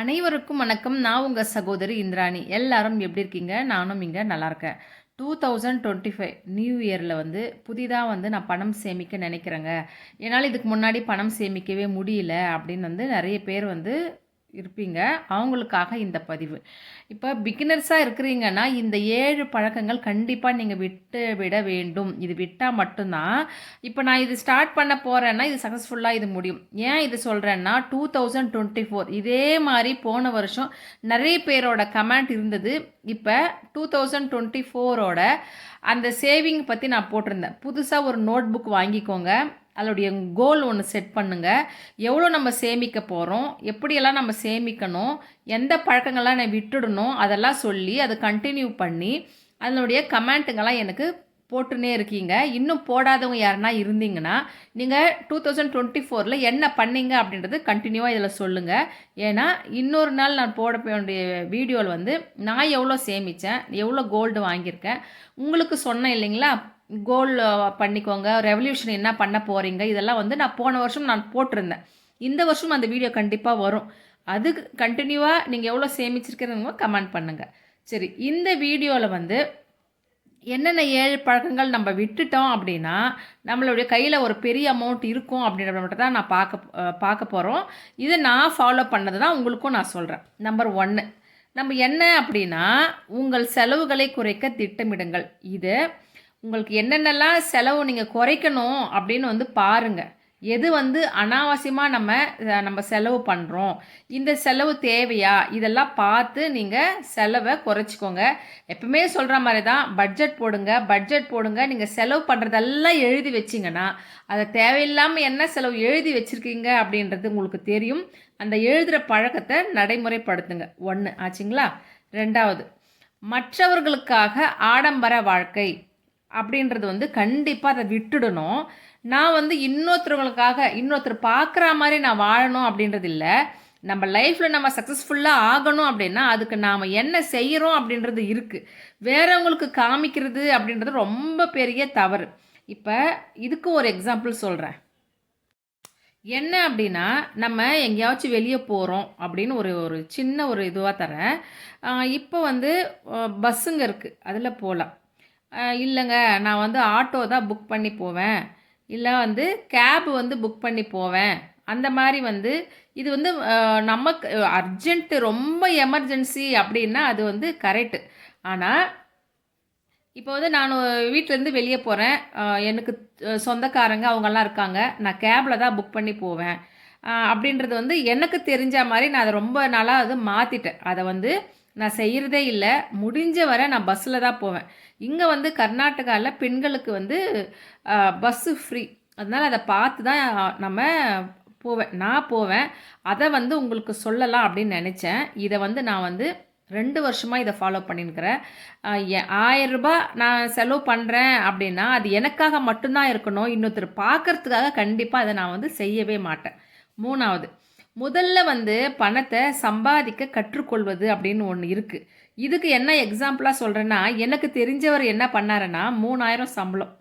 அனைவருக்கும் வணக்கம். நான் உங்கள் சகோதரி இந்திராணி. எல்லாரும் எப்படி இருக்கீங்க? நானும் இங்கே நல்லா இருக்கேன். Two thousand twenty five new இயரில் வந்து புதிதாக வந்து நான் பணம் சேமிக்க நினைக்கிறேங்க. என்னால் இதுக்கு முன்னாடி பணம் சேமிக்கவே முடியல அப்படின்னு வந்து நிறைய பேர் வந்து இருப்பீங்க. அவங்களுக்காக இந்த பதிவு. இப்போ பிகினர்ஸாக இருக்கிறீங்கன்னா இந்த ஏழு பழக்கங்கள் கண்டிப்பாக நீங்கள் விட்டு விட வேண்டும். இது விட்டால் மட்டும்தான். இப்போ நான் இது ஸ்டார்ட் பண்ண போகிறேன்னா இது சக்ஸஸ்ஃபுல்லாக இது முடியும். ஏன் இது சொல்கிறேன்னா டூ தௌசண்ட் டுவெண்ட்டி ஃபோர் இதே மாதிரி போன வருஷம் நிறைய பேரோட கமெண்ட் இருந்தது. இப்போ டூ தௌசண்ட் டுவெண்ட்டி ஃபோரோட அந்த சேவிங் பற்றி நான் போட்டிருந்தேன். புதுசாக ஒரு நோட் புக் வாங்கிக்கோங்க. அதோடைய கோல் ஒன்று செட் பண்ணுங்கள் எவ்வளோ நம்ம சேமிக்க போகிறோம் எப்படியெல்லாம் நம்ம சேமிக்கணும்? எந்த பழக்கங்கள்லாம் நான் விட்டுடணும்? அதெல்லாம் சொல்லி அதை கண்டினியூ பண்ணி அதனுடைய கமெண்ட்டுங்கெல்லாம் எனக்கு போட்டுனே இருக்கீங்க. இன்னும் போடாதவங்க யாருன்னா இருந்தீங்கன்னா நீங்கள் டூ தௌசண்ட் டுவெண்ட்டி ஃபோரில் என்ன பண்ணீங்க அப்படின்றது கண்டினியூவாக இதில் சொல்லுங்கள் ஏன்னா இன்னொரு நாள் நான் போட வேண்டிய வீடியோவில் வந்து நான் எவ்வளோ சேமித்தேன் எவ்வளோ கோல்டு வாங்கியிருக்கேன்? உங்களுக்கு சொன்னேன் இல்லைங்களா? கோல் பண்ணிக்கோங்க. ரெவல்யூஷன் என்ன பண்ண போகிறீங்க இதெல்லாம் வந்து நான் போன வருஷம் நான் போட்டிருந்தேன். இந்த வருஷம் அந்த வீடியோ கண்டிப்பாக வரும். அதுக்கு கண்டினியூவாக நீங்கள் எவ்வளோ சேமிச்சிருக்கிறவங்க கமெண்ட் பண்ணுங்கள் சரி இந்த வீடியோவில் வந்து என்னென்ன ஏழு பழக்கங்கள் நம்ம விட்டுட்டோம் அப்படின்னா நம்மளுடைய கையில் ஒரு பெரிய அமௌண்ட் இருக்கும் அப்படின்ற மட்டும் தான் நான் பார்க்க பார்க்க போகிறோம் இதை நான் ஃபாலோ பண்ணது தான் உங்களுக்கும் நான் சொல்கிறேன் நம்பர் ஒன்று நம்ம என்ன அப்படின்னா உங்கள் செலவுகளை குறைக்க திட்டமிடுங்கள். இது உங்களுக்கு என்னென்னலாம் செலவு நீங்கள் குறைக்கணும் அப்படின்னு வந்து பாருங்கள் எது வந்து அனாவசியமாக நம்ம நம்ம செலவு பண்ணுறோம் இந்த செலவு தேவையா? இதெல்லாம் பார்த்து நீங்கள் செலவை குறைச்சிக்கோங்க. எப்பவுமே சொல்கிற மாதிரி தான் பட்ஜெட் போடுங்க பட்ஜெட் போடுங்க. நீங்கள் செலவு பண்ணுறதெல்லாம் எழுதி வச்சிங்கன்னா அதை தேவையில்லாமல் என்ன செலவு எழுதி வச்சுருக்கீங்க அப்படின்றது உங்களுக்கு தெரியும். அந்த எழுதுகிற பழக்கத்தை நடைமுறைப்படுத்துங்க. ஒன்று ஆச்சுங்களா? ரெண்டாவது மற்றவர்களுக்காக ஆடம்பர வாழ்க்கை. அப்படின்றது வந்து கண்டிப்பாக அதை விட்டுடணும். நான் வந்து இன்னொருத்தவங்களுக்காக இன்னொருத்தர் பார்க்குற மாதிரி நான் வாழணும் அப்படின்றது இல்லை. நம்ம லைஃப்பில் நம்ம சக்ஸஸ்ஃபுல்லாக ஆகணும் அப்படின்னா அதுக்கு நாம் என்ன செய்கிறோம் அப்படின்றது இருக்குது வேறவங்களுக்கு காமிக்கிறது அப்படின்றது ரொம்ப பெரிய தவறு. இப்போ இதுக்கு ஒரு எக்ஸாம்பிள் சொல்கிறேன் என்ன அப்படின்னா நம்ம எங்கேயாச்சும் வெளியே போகிறோம் அப்படின்னு ஒரு ஒரு சின்ன ஒரு இதுவாக தரேன். இப்போ வந்து பஸ்ஸுங்க இருக்குது அதில் போகலாம் இல்லைங்க. நான் வந்து ஆட்டோ தான் புக் பண்ணி போவேன். இல்லை வந்து கேப் வந்து புக் பண்ணி போவேன். அந்த மாதிரி வந்து இது வந்து நமக்கு அர்ஜென்ட்டு ரொம்ப எமர்ஜென்சி அப்படின்னா அது வந்து கரெக்டு ஆனால் இப்போ வந்து நான் வீட்டிலேருந்து வெளியே போகிறேன் எனக்கு சொந்தக்காரங்க அவங்கெல்லாம் இருக்காங்க. நான் கேபில் தான் புக் பண்ணி போவேன். அப்படின்றது வந்து எனக்கு தெரிஞ்ச மாதிரி நான் அதை ரொம்ப நாளாக அது மாற்றிட்டேன் அதை வந்து நான் செய்கிறதே இல்லை. முடிஞ்ச வரை நான் பஸ்ஸில் தான் போவேன். இங்கே வந்து கர்நாடகாவில் பெண்களுக்கு வந்து பஸ்ஸு ஃப்ரீ அதனால் அதை பார்த்து தான் நம்ம போவேன். நான் போவேன். அதை வந்து உங்களுக்கு சொல்லலாம் அப்படின்னு நினச்சேன். இதை வந்து நான் வந்து ரெண்டு வருஷமாக இதை ஃபாலோ பண்ணியிருக்கிறேன் ஆயிரரூபா நான் செலவு பண்ணுறேன் அப்படின்னா அது எனக்காக மட்டும்தான் இருக்கணும். இன்னொருத்தர் பார்க்குறதுக்காக கண்டிப்பாக அதை நான் வந்து செய்யவே மாட்டேன். மூணாவது முதல்ல வந்து பணத்தை சம்பாதிக்க கற்றுக்கொள்வது அப்படின்னு ஒன்று இருக்குது இதுக்கு என்ன எக்ஸாம்பிளாக சொல்கிறேன்னா எனக்கு தெரிஞ்சவர் என்ன பண்ணாருன்னா மூணாயிரம் சம்பளம்.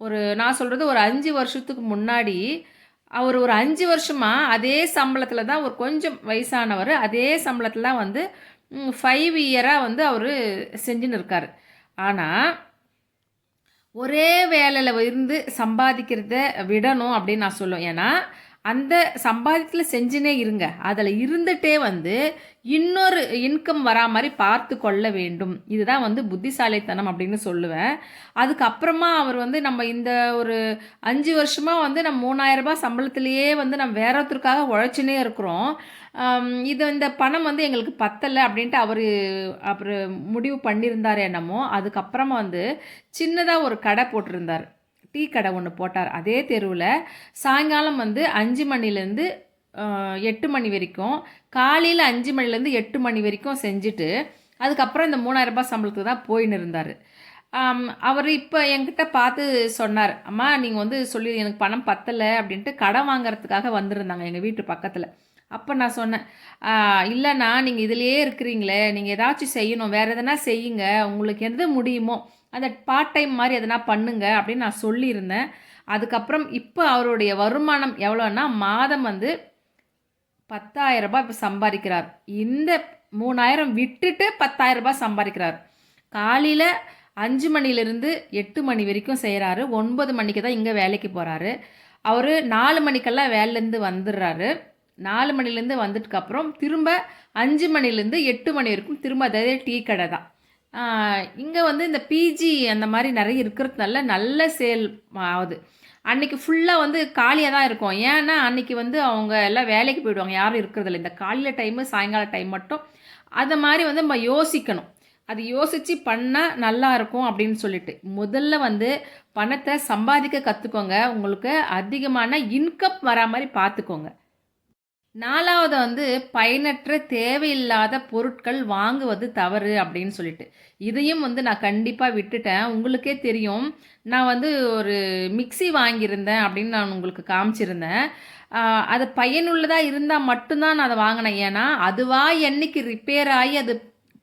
ஒரு நான் சொல்கிறது ஒரு அஞ்சு வருஷத்துக்கு முன்னாடி அவர் ஒரு அஞ்சு வருஷமாக அதே சம்பளத்தில் தான் ஒரு கொஞ்சம் வயசானவர் அதே சம்பளத்தில் தான் வந்து ஃபைவ் இயராக வந்து அவர் செஞ்சுன்னு இருக்கார். ஆனால் ஒரே வேலையில் இருந்து சம்பாதிக்கிறத விடணும் அப்படின்னு நான் சொல்லுவேன். ஏன்னா அந்த சம்பாதியத்தில் செஞ்சுனே இருங்க. அதில் இருந்துகிட்டே வந்து இன்னொரு இன்கம் வரா மாதிரி பார்த்து கொள்ள வேண்டும். இதுதான் வந்து புத்திசாலித்தனம் அப்படின்னு சொல்லுவேன். அதுக்கப்புறமா அவர் வந்து நம்ம இந்த ஒரு அஞ்சு வருஷமாக வந்து நம்ம மூணாயிரரூபா சம்பளத்திலேயே வந்து நம்ம வேற ஒருத்தருக்காக உழைச்சினே இருக்கிறோம். இது இந்த பணம் வந்து எங்களுக்கு பத்தலை அப்படின்ட்டு அவர் அவர் முடிவு பண்ணியிருந்தார் என்னமோ அதுக்கப்புறமா வந்து சின்னதாக ஒரு கடை போட்டிருந்தார். டீ கடை ஒன்று போட்டார். அதே தெருவில் சாயங்காலம் வந்து அஞ்சு மணிலேருந்து எட்டு மணி வரைக்கும் காலையில் அஞ்சு மணிலேருந்து எட்டு மணி வரைக்கும் செஞ்சுட்டு அதுக்கப்புறம் இந்த மூணாயிரரூபா சம்பளத்துக்கு தான் போயின்னு இருந்தார். அவர் இப்போ என்கிட்ட பார்த்து சொன்னார் அம்மா நீங்கள் வந்து சொல்லி எனக்கு பணம் பத்தலை அப்படின்ட்டு கடன் வாங்குறதுக்காக வந்திருந்தாங்க எங்கள் வீட்டு பக்கத்தில். அப்போ நான் சொன்னேன் இல்லைண்ணா நீங்கள் இதிலையே இருக்கிறீங்களே நீங்கள் ஏதாச்சும் செய்யணும் வேறு எதனா செய்யுங்க உங்களுக்கு எது முடியுமோ அந்த பார்ட் டைம் மாதிரி எதனா பண்ணுங்க அப்படின்னு நான் சொல்லியிருந்தேன். அதுக்கப்புறம் இப்போ அவருடைய வருமானம் எவ்வளோன்னா மாதம் வந்து பத்தாயிரம் ரூபாய் இப்போ சம்பாதிக்கிறார். இந்த மூணாயிரம் விட்டுட்டு பத்தாயிரம் ரூபாய் சம்பாதிக்கிறார். காலையில் அஞ்சு மணிலேருந்து எட்டு மணி வரைக்கும் செய்கிறாரு ஒன்பது மணிக்கு தான் இங்கே வேலைக்கு போகிறாரு அவர் நாலு மணிக்கெல்லாம் வேலையிலேருந்து வந்துடுறாரு. நாலு மணிலேருந்து வந்துட்டுக்கப்புறம் திரும்ப அஞ்சு மணிலேருந்து எட்டு மணி வரைக்கும் திரும்ப அதே டீ கடை தான். இங்கே வந்து இந்த பிஜி அந்த மாதிரி நிறைய இருக்கிறதுனால நல்ல சேல் ஆகுது. அன்றைக்கி ஃபுல்லாக வந்து காலியாக தான் இருக்கும். ஏன்னா அன்றைக்கி வந்து அவங்க எல்லாம் வேலைக்கு போயிடுவாங்க. யாரும் இருக்கிறதில்ல இந்த காலையில் டைமு சாயங்கால டைம் மட்டும் அதை மாதிரி வந்து நம்ம யோசிக்கணும். அது யோசித்து பண்ணால் நல்லா இருக்கும் அப்படின்னு சொல்லிட்டு. முதல்ல வந்து பணத்தை சம்பாதிக்க கற்றுக்கோங்க உங்களுக்கு அதிகமான இன்கம் வரா மாதிரி பார்த்துக்கோங்க. நாலாவது வந்து பயனற்ற தேவையில்லாத பொருட்கள் வாங்குவது தவறு அப்படின்னு சொல்லிட்டு. இதையும் வந்து நான் கண்டிப்பாக விட்டுட்டேன். உங்களுக்கே தெரியும். நான் வந்து ஒரு மிக்சி வாங்கியிருந்தேன் அப்படின்னு நான் உங்களுக்கு காமிச்சிருந்தேன். அது பயனுள்ளதாக இருந்தால் மட்டும்தான் நான் அதை வாங்கினேன். ஏன்னா அதுவாக என்னைக்கு ரிப்பேர் ஆகி அது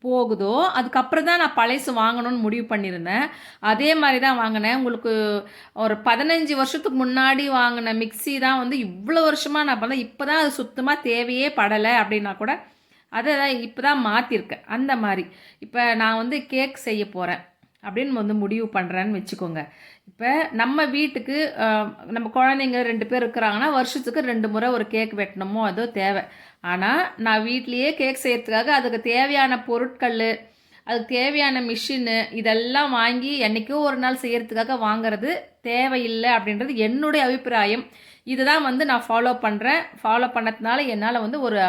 போகுதோ அதுக்கப்புறம் தான் நான் பழசு வாங்கணும்னு முடிவு பண்ணியிருந்தேன். அதே மாதிரி தான் வாங்கினேன். உங்களுக்கு ஒரு பதினஞ்சு வருஷத்துக்கு முன்னாடி வாங்கின மிக்சி தான் வந்து இவ்வளோ வருஷமாக நான் பண்ணேன் இப்போ தான் அது சுத்தமாக தேவையே படலை அப்படின்னா கூட அதை தான் இப்போ தான் மாற்றிருக்கேன். அந்த மாதிரி. இப்போ நான் வந்து கேக் செய்ய போகிறேன் அப்படின்னு வந்து முடிவு பண்ணுறேன்னு வச்சுக்கோங்க. இப்போ நம்ம வீட்டுக்கு நம்ம குழந்தைங்க ரெண்டு பேர் இருக்கிறாங்கன்னா வருஷத்துக்கு ரெண்டு முறை ஒரு கேக் வெட்டணுமோ அதோ தேவை. ஆனால் நான் வீட்லேயே கேக் செய்கிறதுக்காக அதுக்கு தேவையான பொருட்கள் அதுக்கு தேவையான மிஷினு இதெல்லாம் வாங்கி என்றைக்கோ ஒரு நாள் செய்கிறதுக்காக வாங்குறது தேவையில்லை அப்படின்றது என்னுடைய அபிப்பிராயம். இதுதான் வந்து நான் ஃபாலோ பண்ணுறேன் ஃபாலோ பண்ணதுனால என்னால் வந்து ஒரு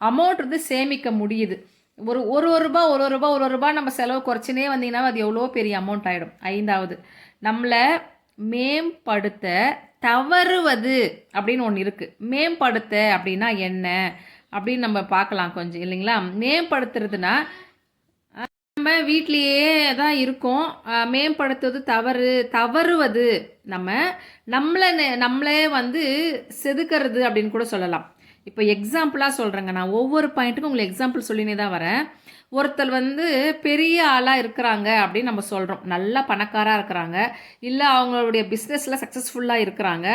அமௌண்ட் வந்து சேமிக்க முடியுது. ஒரு ஒரு ஒரு ரூபா ஒரு ஒரு ரூபா ஒரு ஒரு ரூபா நம்ம செலவு குறைச்சினே வந்தீங்கன்னா அது எவ்வளோ பெரிய அமௌண்ட் ஆகிடும் ஐந்தாவது நம்மளை மேம்படுத்த தவறுவது அப்படின்னு ஒன்று இருக்குது மேம்படுத்த அப்படின்னா என்ன? அப்படின்னு நம்ம பார்க்கலாம் கொஞ்சம் இல்லைங்களா? மேம்படுத்துறதுனா நம்ம வீட்லேயே தான் இருக்கோம். மேம்படுத்துவது தவறு தவறுவது நம்ம நம்மளை நம்மளே வந்து செதுக்கிறது அப்படின்னு கூட சொல்லலாம். இப்போ எக்ஸாம்பிளாக சொல்கிறேங்க நான் ஒவ்வொரு பாயிண்ட்டுக்கும் உங்களுக்கு எக்ஸாம்பிள் சொல்லினே தான் வரேன். ஒருத்தர் வந்து பெரிய ஆளாக இருக்கிறாங்க அப்படின்னு நம்ம சொல்கிறோம் நல்லா பணக்காராக இருக்கிறாங்க. இல்லை அவங்களுடைய பிஸ்னஸில் சக்ஸஸ்ஃபுல்லாக இருக்கிறாங்க.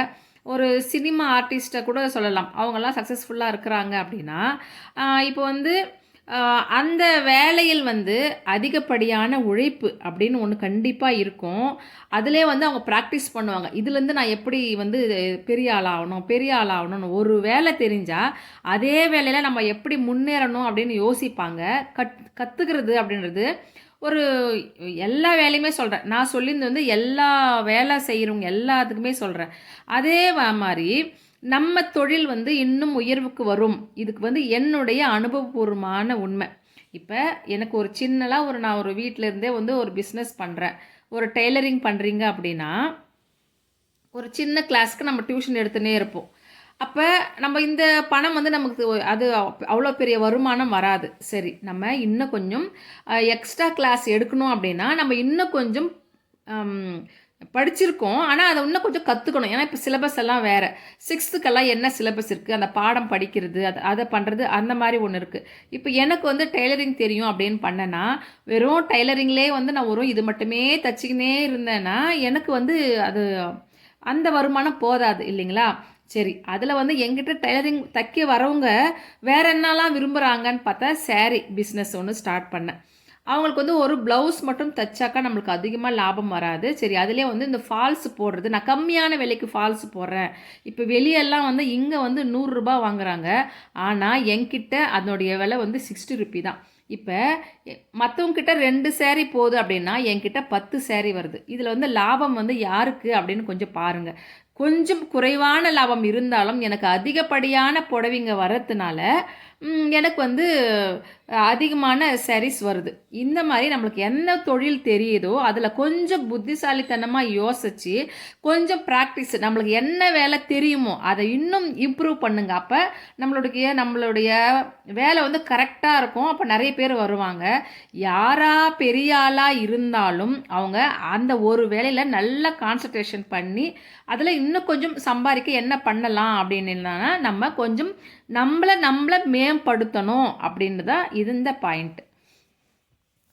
ஒரு சினிமா ஆர்டிஸ்ட்டை கூட சொல்லலாம். அவங்கெல்லாம் சக்ஸஸ்ஃபுல்லாக இருக்கிறாங்க அப்படின்னா இப்போ வந்து அந்த வேலையில் வந்து அதிகப்படியான உழைப்பு அப்படின்னு ஒன்று கண்டிப்பாக இருக்கும். அதிலே வந்து அவங்க ப்ராக்டிஸ் பண்ணுவாங்க. இதுலேருந்து நான் எப்படி வந்து பெரிய ஆளாகணும் பெரிய ஆளாகணும்னு ஒரு வேலை தெரிஞ்சால் அதே வேலையில் நம்ம எப்படி முன்னேறணும் அப்படின்னு யோசிப்பாங்க. கத் கற்றுக்கிறது அப்படின்றது ஒரு எல்லா வேலையுமே சொல்கிறேன் நான் சொல்லியிருந்து வந்து எல்லா வேலை செய்கிறவங்க எல்லாத்துக்குமே சொல்கிறேன் அதே மாதிரி நம்ம தொழில் வந்து இன்னும் உயர்வுக்கு வரும். இதுக்கு வந்து என்னுடைய அனுபவபூர்வமான உண்மை. இப்போ எனக்கு ஒரு சின்னலாக ஒரு நான் ஒரு வீட்டில் இருந்தே வந்து ஒரு பிஸ்னஸ் பண்ணுறேன் ஒரு டெய்லரிங் பண்ணுறீங்க அப்படின்னா ஒரு சின்ன கிளாஸ்க்கு நம்ம டியூஷன் எடுத்துனே இருப்போம். அப்போ நம்ம இந்த பணம் வந்து நமக்கு அது அவ்வளோ பெரிய வருமானம் வராது. சரி நம்ம இன்னும் கொஞ்சம் எக்ஸ்ட்ரா கிளாஸ் எடுக்கணும் அப்படின்னா நம்ம இன்னும் கொஞ்சம் படிச்சிருக்கோம். ஆனால் அதை இன்னும் கொஞ்சம் கற்றுக்கணும் ஏன்னா இப்போ சிலபஸ் எல்லாம் வேறு. சிக்ஸ்த்துக்கெல்லாம் என்ன சிலபஸ் இருக்குது அந்த பாடம் படிக்கிறது அது அதை பண்ணுறது அந்த மாதிரி ஒன்று இருக்குது இப்போ எனக்கு வந்து டெய்லரிங் தெரியும் அப்படின்னு பண்ணேன்னா வெறும் டெய்லரிங்லேயே வந்து நான் வரும் இது மட்டுமே தச்சிக்கினே இருந்தேன்னா எனக்கு வந்து அது அந்த வருமானம் போதாது இல்லைங்களா? சரி அதில் வந்து எங்கிட்ட டெய்லரிங் தைக்க வரவங்க வேற என்னலாம் விரும்புகிறாங்கன்னு பார்த்தா சேரீ பிஸ்னஸ் ஒன்று ஸ்டார்ட் பண்ணேன். அவங்களுக்கு வந்து ஒரு ப்ளவுஸ் மட்டும் தைச்சாக்கா நம்மளுக்கு அதிகமாக லாபம் வராது. சரி அதிலே வந்து இந்த ஃபால்ஸ் போடுறது. நான் கம்மியான விலைக்கு ஃபால்ஸ் போடுறேன். இப்போ வெளியெல்லாம் வந்து இங்கே வந்து நூறுரூபா வாங்குறாங்க. ஆனால் என்கிட்ட அதனுடைய விலை வந்து சிக்ஸ்டி ருபி தான். இப்போ மற்றவங்கிட்ட ரெண்டு சேரீ போகுது அப்படின்னா என்கிட்ட பத்து சேரீ வருது. இதில் வந்து லாபம் வந்து யாருக்கு அப்படின்னு கொஞ்சம் பாருங்கள் கொஞ்சம் குறைவான லாபம் இருந்தாலும் எனக்கு அதிகப்படியான புடவைங்க வரதுனால எனக்கு வந்து அதிகமான சரிஸ் வருது. இந்த மாதிரி நம்மளுக்கு என்ன தொழில் தெரியுதோ அதில் கொஞ்சம் புத்திசாலித்தனமாக யோசித்து கொஞ்சம் ப்ராக்டிஸ் நம்மளுக்கு என்ன வேலை தெரியுமோ அதை இன்னும் இம்ப்ரூவ் பண்ணுங்க. அப்போ நம்மளுடைய நம்மளுடைய வேலை வந்து கரெக்டாக இருக்கும். அப்போ நிறைய பேர் வருவாங்க. யாரா பெரிய ஆளாக இருந்தாலும் அவங்க அந்த ஒரு வேலையில் நல்லா கான்சன்ட்ரேஷன் பண்ணி அதில் இன்னும் கொஞ்சம் சம்பாதிக்க என்ன பண்ணலாம் அப்படின்னு நம்ம கொஞ்சம் நம்மளை நம்மளை மேம்படுத்தணும் அப்படின்னு தான் இந்த பாயிண்ட்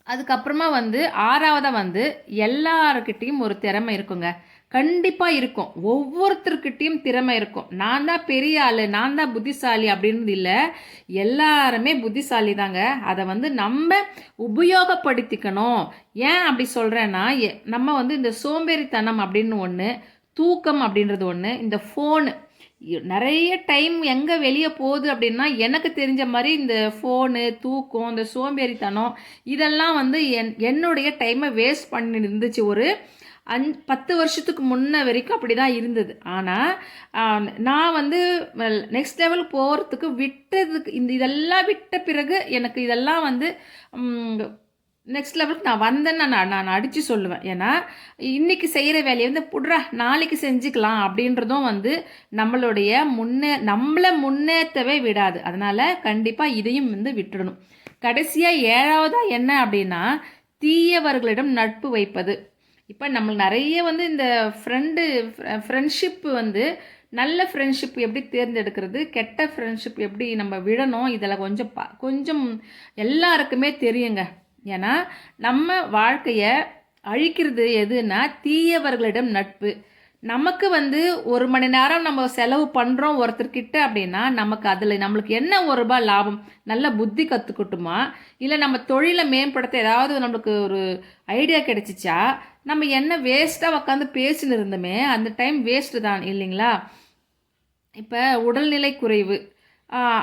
அதுக்கப்புறமா வந்து ஆறாவதாக வந்து எல்லாருக்கிட்டேயும் ஒரு திறமை இருக்குங்க. கண்டிப்பாக இருக்கும். ஒவ்வொருத்தர்கிட்டையும் திறமை இருக்கும். நான் தான் பெரிய ஆள் நான் தான் புத்திசாலி அப்படின்றது இல்லை. எல்லாருமே புத்திசாலி தாங்க அதை வந்து நம்ம உபயோகப்படுத்திக்கணும். ஏன் அப்படி சொல்கிறேன்னா எ- நம்ம வந்து இந்த சோம்பேறித்தனம் அப்படின்னு ஒன்று தூக்கம் அப்படின்றது ஒன்று இந்த ஃபோனு நிறைய டைம் எங்கே வெளியே போகுது அப்படின்னா எனக்கு தெரிஞ்ச மாதிரி இந்த ஃபோனு தூக்கம் இந்த சோம்பேறித்தனம் இதெல்லாம் வந்து என் என்னுடைய டைமை வேஸ்ட் பண்ணி இருந்துச்சு ஒரு அஞ் பத்து வருஷத்துக்கு முன்ன வரைக்கும் அப்படி தான் இருந்தது ஆனால் நான் வந்து நெக்ஸ்ட் லெவல் போகிறதுக்கு விட்டதுக்கு இந்த இதெல்லாம் விட்ட பிறகு எனக்கு இதெல்லாம் வந்து நெக்ஸ்ட் லெவலுக்கு நான் வந்தேன்னு நான் நான் அடித்து சொல்லுவேன். ஏன்னா இன்றைக்கி செய்கிற வேலையை வந்து புட்றா நாளைக்கு செஞ்சுக்கலாம். அப்படின்றதும் வந்து நம்மளுடைய முன்னே நம்மளை முன்னேற்றவே விடாது. அதனால் கண்டிப்பாக இதையும் வந்து விட்டுடணும் கடைசியாக ஏழாவதாக என்ன அப்படின்னா தீயவர்களிடம் நட்பு வைப்பது. இப்போ நம்ம நிறைய வந்து இந்த ஃப்ரெண்டு ஃப்ரெண்ட்ஷிப் வந்து நல்ல ஃப்ரெண்ட்ஷிப் எப்படி தேர்ந்தெடுக்கிறது கெட்ட ஃப்ரெண்ட்ஷிப் எப்படி நம்ம விடணும் இதில் கொஞ்சம் ப கொஞ்சம் எல்லாருக்குமே தெரியுங்க. ஏன்னா நம்ம வாழ்க்கையை அழிக்கிறது எதுன்னா தீயவர்களிடம் நட்பு. நமக்கு வந்து ஒரு மணி நேரம் நம்ம செலவு பண்ணுறோம் ஒருத்தர்கிட்ட அப்படின்னா நமக்கு அதில் நம்மளுக்கு என்ன ஒரு ரூபாய் லாபம்? நல்ல புத்தி கற்றுக்கட்டுமா இல்லை நம்ம தொழிலை மேம்படுத்த ஏதாவது நம்மளுக்கு ஒரு ஐடியா கிடைச்சிச்சா? நம்ம என்ன வேஸ்ட்டாக உக்காந்து பேசின்னு இருந்தோமே அந்த டைம் வேஸ்ட்டு தான் இல்லைங்களா? இப்போ உடல்நிலை குறைவு.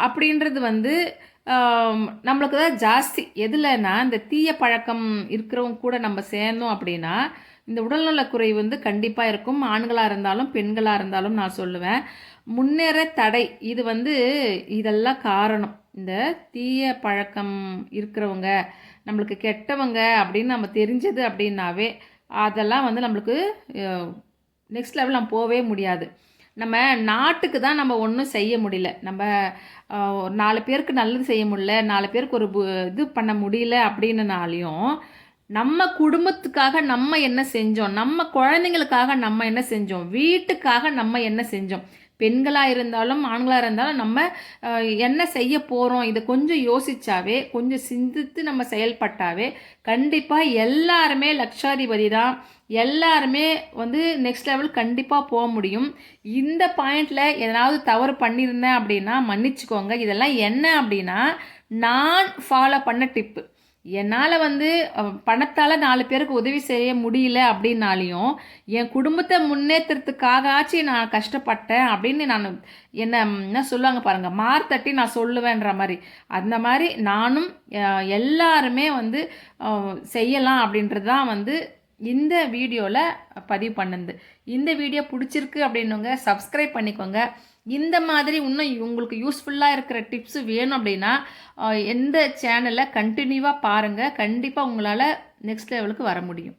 அப்படின்றது வந்து நம்மளுக்கு தான் ஜாஸ்தி எதுலன்னா இந்த தீய பழக்கம் இருக்கிறவங்க கூட நம்ம சேர்ந்தோம் அப்படின்னா இந்த உடல்நலக்குறை குறைவு வந்து கண்டிப்பாக இருக்கும். ஆண்களாக இருந்தாலும் பெண்களாக இருந்தாலும் நான் சொல்லுவேன். முன்னேற தடை. இது வந்து இதெல்லாம் காரணம். இந்த தீய பழக்கம் இருக்கிறவங்க நம்மளுக்கு கெட்டவங்க அப்படின்னு நம்ம தெரிஞ்சது அப்படின்னாவே அதெல்லாம் வந்து நம்மளுக்கு நெக்ஸ்ட் லெவல் நம்ம போகவே முடியாது. நம்ம நாட்டுக்கு தான் நம்ம ஒன்றும் செய்ய முடியல. நம்ம ஒரு நாலு பேருக்கு நல்லது செய்ய முடியல நாலு பேருக்கு ஒரு இது பண்ண முடியல அப்படின்னனாலையும் நம்ம குடும்பத்துக்காக நம்ம என்ன செஞ்சோம் நம்ம குழந்தைங்களுக்காக நம்ம என்ன செஞ்சோம் வீட்டுக்காக நம்ம என்ன செஞ்சோம் பெண்களாக இருந்தாலும் ஆண்களாக இருந்தாலும் நம்ம என்ன செய்ய போகிறோம் இதை கொஞ்சம் யோசித்தாவே கொஞ்சம் சிந்தித்து நம்ம செயல்பட்டாவே கண்டிப்பாக எல்லாருமே லட்சாதிபதி தான். எல்லாருமே வந்து நெக்ஸ்ட் லெவல் கண்டிப்பாக போக முடியும். இந்த பாயிண்டில் எதனாவது தவறு பண்ணியிருந்தேன் அப்படின்னா மன்னிச்சுக்கோங்க. இதெல்லாம் என்ன அப்படின்னா நான் ஃபாலோ பண்ண டிப்பு என்னால் வந்து பணத்தால் நாலு பேருக்கு உதவி செய்ய முடியல அப்படின்னாலையும் என் குடும்பத்தை முன்னேற்றத்துக்காக ஆச்சு நான் கஷ்டப்பட்டேன் அப்படின்னு நான் என்ன என்ன சொல்லுவாங்க பாருங்கள் மார் தட்டி நான் சொல்லுவேன்ற மாதிரி. அந்த மாதிரி நானும் எல்லாருமே வந்து செய்யலாம் அப்படின்றது தான் வந்து இந்த வீடியோவில் பதிவு பண்ணுது. இந்த வீடியோ பிடிச்சிருக்கு அப்படின்னுங்க சப்ஸ்கிரைப் பண்ணிக்கோங்க. இந்த மாதிரி இன்னும் உங்களுக்கு யூஸ்ஃபுல்லாக இருக்கிற டிப்ஸ் வேணும் அப்படின்னா எந்த சேனலை கண்டினியூவாக பாருங்கள் கண்டிப்பாக உங்களால் நெக்ஸ்ட் லெவலுக்கு வர முடியும்.